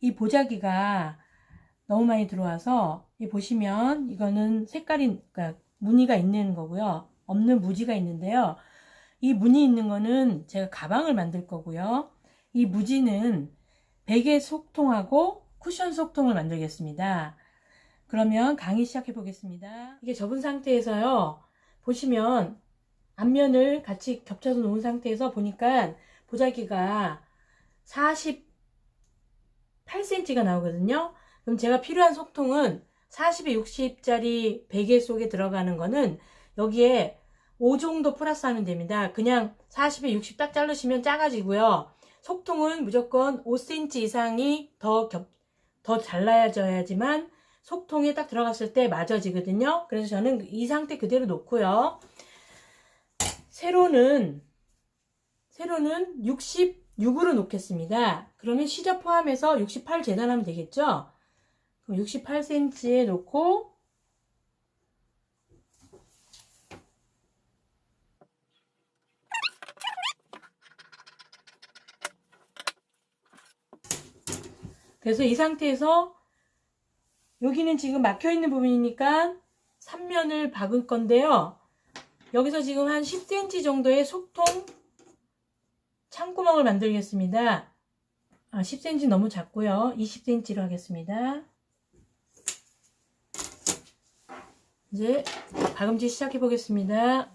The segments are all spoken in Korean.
이 보자기가 너무 많이 들어와서 이 보시면 이거는 색깔이 그러니까 무늬가 있는 거고요. 없는 무지가 있는데요. 이 무늬 있는 거는 제가 가방을 만들 거고요. 이 무지는 베개 속통하고 쿠션 속통을 만들겠습니다. 그러면 강의 시작해 보겠습니다. 이게 접은 상태에서요. 보시면 앞면을 같이 겹쳐서 놓은 상태에서 보니까 보자기가 48cm가 나오거든요. 그럼 제가 필요한 속통은 40에 60짜리 베개 속에 들어가는 거는 여기에 5 정도 플러스 하면 됩니다. 그냥 40에 60 딱 자르시면 작아지고요. 속통은 무조건 5cm 이상이 더 겹, 더 잘라져야지만 속통에 딱 들어갔을 때 맞아지거든요. 그래서 저는 이 상태 그대로 놓고요. 세로는 세로는 66으로 놓겠습니다. 그러면 시접 포함해서 68 재단하면 되겠죠? 그럼 68cm에 놓고 그래서 이 상태에서 여기는 지금 막혀 있는 부분이니까 3면을 박을 건데요. 여기서 지금 한 10cm 정도의 속통 창구멍을 만들겠습니다. 아, 10cm 너무 작고요. 20cm로 하겠습니다. 이제 박음질 시작해 보겠습니다.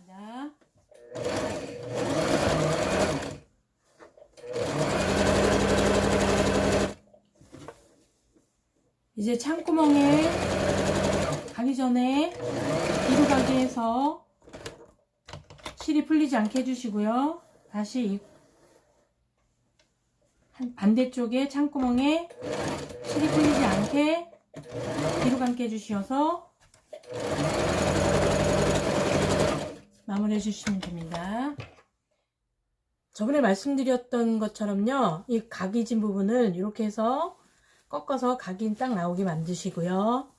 이제 창구멍에 가기 전에 뒤로 가게 해서 실이 풀리지 않게 해주시고요. 다시 반대쪽에 창구멍에 실이 풀리지 않게 뒤로 감게 해주셔서 마무리해 주시면 됩니다. 저번에 말씀드렸던 것처럼요. 이 각이진 부분을 이렇게 해서 꺾어서 각인 딱 나오게 만드시고요.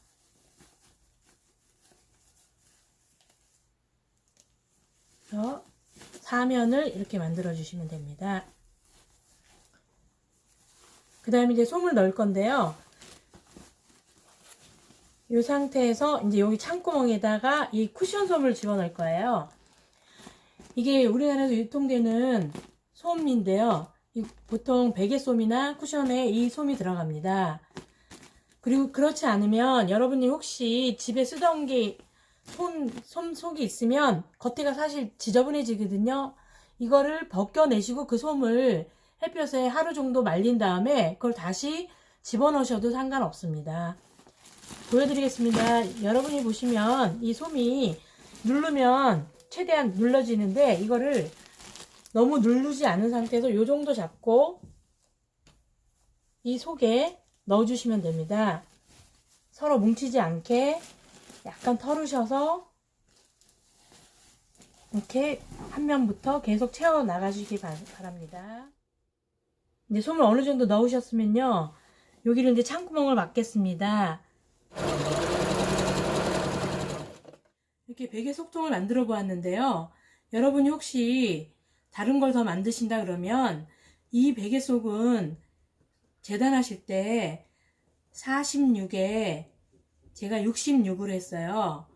사면을 이렇게 만들어 주시면 됩니다. 그 다음에 이제 솜을 넣을 건데요. 이 상태에서 이제 여기 창구멍에다가 이 쿠션 솜을 집어넣을 거예요. 이게 우리나라에서 유통되는 솜인데요. 이 보통 베개 솜이나 쿠션에 이 솜이 들어갑니다. 그리고 그렇지 않으면 여러분이 혹시 집에 쓰던 게 솜, 솜 속이 있으면 겉에가 사실 지저분해지거든요. 이거를 벗겨내시고 그 솜을 햇볕에 하루 정도 말린 다음에 그걸 다시 집어넣으셔도 상관없습니다. 보여드리겠습니다. 여러분이 보시면 이 솜이 누르면 최대한 눌러지는데 이거를 너무 누르지 않은 상태에서 이 정도 잡고 이 속에 넣어주시면 됩니다. 서로 뭉치지 않게 약간 털으셔서 이렇게 한 면부터 계속 채워 나가시기 바랍니다. 이제 솜을 어느 정도 넣으셨으면요. 여기를 이제 창구멍을 막겠습니다. 이렇게 베개 속통을 만들어 보았는데요. 여러분이 혹시 다른 걸 더 만드신다 그러면 이 베개 속은 재단하실 때 46에 제가 66으로 했어요.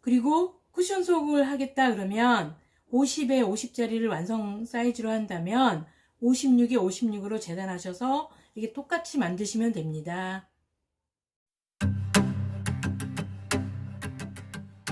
그리고 쿠션 속을 하겠다 그러면 50에 50짜리를 완성 사이즈로 한다면 56에 56으로 재단하셔서 이게 똑같이 만드시면 됩니다.